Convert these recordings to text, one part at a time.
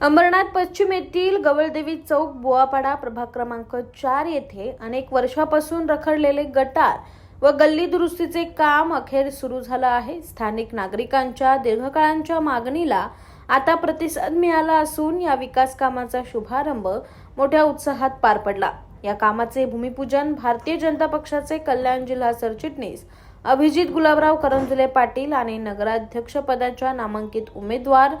अंबरनाथ पश्चिम येथील गवळदेवी चौक बोआपाडा प्रभाग क्रमांक चार येथे अनेक वर्षापासून रखडलेले गटार व गल्ली दुरुस्तीचे काम अखेर सुरू झालं आहे. स्थानिक नागरिकांच्या दीर्घकाळांच्या मागणीला आता प्रतिसाद मिळाला असून या विकास कामाचा शुभारंभ मोठ्या उत्साहात पार पडला. या कामाचे भूमिपूजन भारतीय जनता पक्षाचे कल्याण जिल्हा सरचिटणीस अभिजित गुलाबराव करंजुले पाटील आणि नगराध्यक्षपदाच्या नामांकित उमेदवार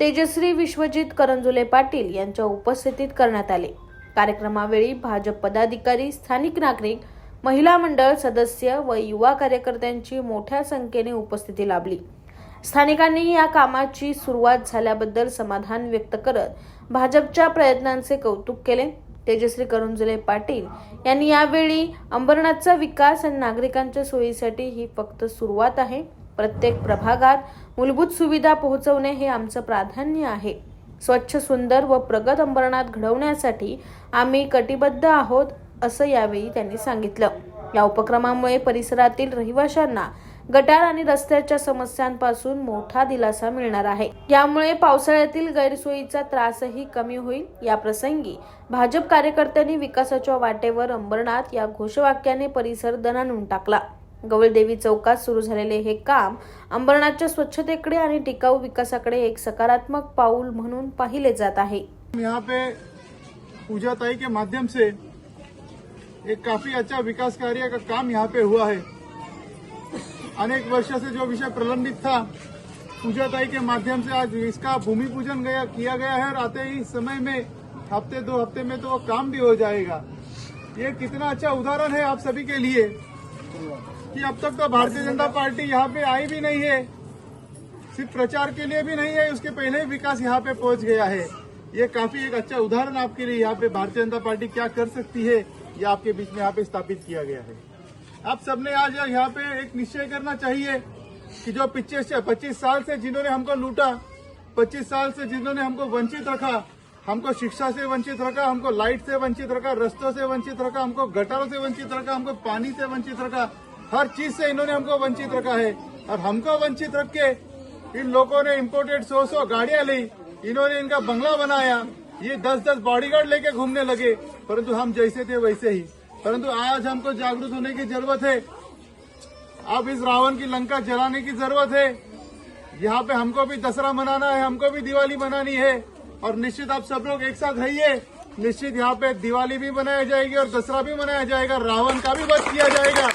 तेजश्री विश्वजित करंजुले पाटील यांच्या उपस्थितीत करण्यात आले. कार्यक्रमावेळी भाजप पदाधिकारी स्थानिक नागरिक महिला मंडळ सदस्य व युवा कार्यकर्त्यांची मोठ्या संख्येने उपस्थिती लाभली. स्थानिकांनी या कामाची सुरुवात झाल्याबद्दल समाधान व्यक्त करत भाजपच्या प्रयत्नांचे कौतुक केले. तेजश्री करंजुले पाटील यांनी यावेळी अंबरनाथचा विकास आणि नागरिकांच्या सोयीसाठी ही फक्त सुरुवात आहे. प्रत्येक प्रभागात मूलभूत सुविधा पोहोचवणे हे आमचं प्राधान्य आहे. स्वच्छ सुंदर व प्रगत अंबरनाथ घडवण्यासाठी आम्ही कटिबद्ध आहोत असं यावेळी त्यांनी सांगितलं. या उपक्रमामुळे परिसरातील रहिवाशांना गटार आणि रस्त्याच्या समस्यांपासून मोठा दिलासा मिळणार आहे. यामुळे पावसाळ्यातील गैरसोयीचा त्रासही कमी होईल. या प्रसंगी भाजप कार्यकर्त्यांनी विकासाच्या वाटेवर अंबरनाथ या घोषवाक्याने परिसर दणाणून टाकला. गवळदेवी चौकात सुरू झालेले हे काम अंबरनाथच्या स्वच्छतेकडे आणि टिकाऊ विकासाकडे एक सकारात्मक पाऊल म्हणून पाहिले जात आहे. यहाँ पे पूजा ताई के माध्यम से एक काफी अच्छा विकास कार्य का काम यहाँ पे हुआ है। अनेक वर्ष से जो विषय प्रलंबित था पूजा ताई के माध्यम से आज इसका भूमि पूजन गया किया गया है और आते ही समय में हफ्ते दो हफ्ते में तो वो काम भी हो जाएगा। ये कितना अच्छा उदाहरण है आप सभी के लिए। कि अब तक तो भारतीय जनता पार्टी यहाँ पे आई भी नहीं है। सिर्फ़ प्रचार के लिए भी नहीं है, उसके पहले ही विकास यहाँ पे पहुँच गया है। ये काफ़ी एक अच्छा उदाहरण आपके लिए यहाँ पे भारतीय जनता पार्टी क्या कर सकती है, ये आपके बीच में यहाँ पे स्थापित किया गया है। आप सबने आज यहाँ पे एक निश्चय करना चाहिए कि जो पिछले पच्चीस साल से जिन्होंने हमको लूटा, पच्चीस साल से जिन्होंने हमको वंचित रखा हमको शिक्षा से वंचित रखा, हमको लाइट से वंचित रखा, रस्तों से वंचित रखा, हमको गटारों से वंचित रखा, हमको पानी से वंचित रखा, हर चीज़ से इन्होंने हमको वंचित रखा है। और हमको वंचित रख के इन लोगों ने इम्पोर्टेड सौ सौ गाड़ियाँ ली, इन्होंने इनका बंगला बनाया, ये दस दस बॉडीगार्ड लेके घूमने लगे, परंतु हम जैसे थे वैसे ही। परंतु आज हमको जागरूक होने की ज़रूरत है। अब इस रावण की लंका जलाने की ज़रूरत है। यहाँ पे हमको भी दसरा मनाना है, हमको भी दिवाली मनानी है। और निश्चित आप सब लोग एक साथ रहिए। निश्चित यहाँ पे दिवाली भी मनाया जाएगी और दसरा भी मनाया जाएगा रावण का भी वध किया जाएगा।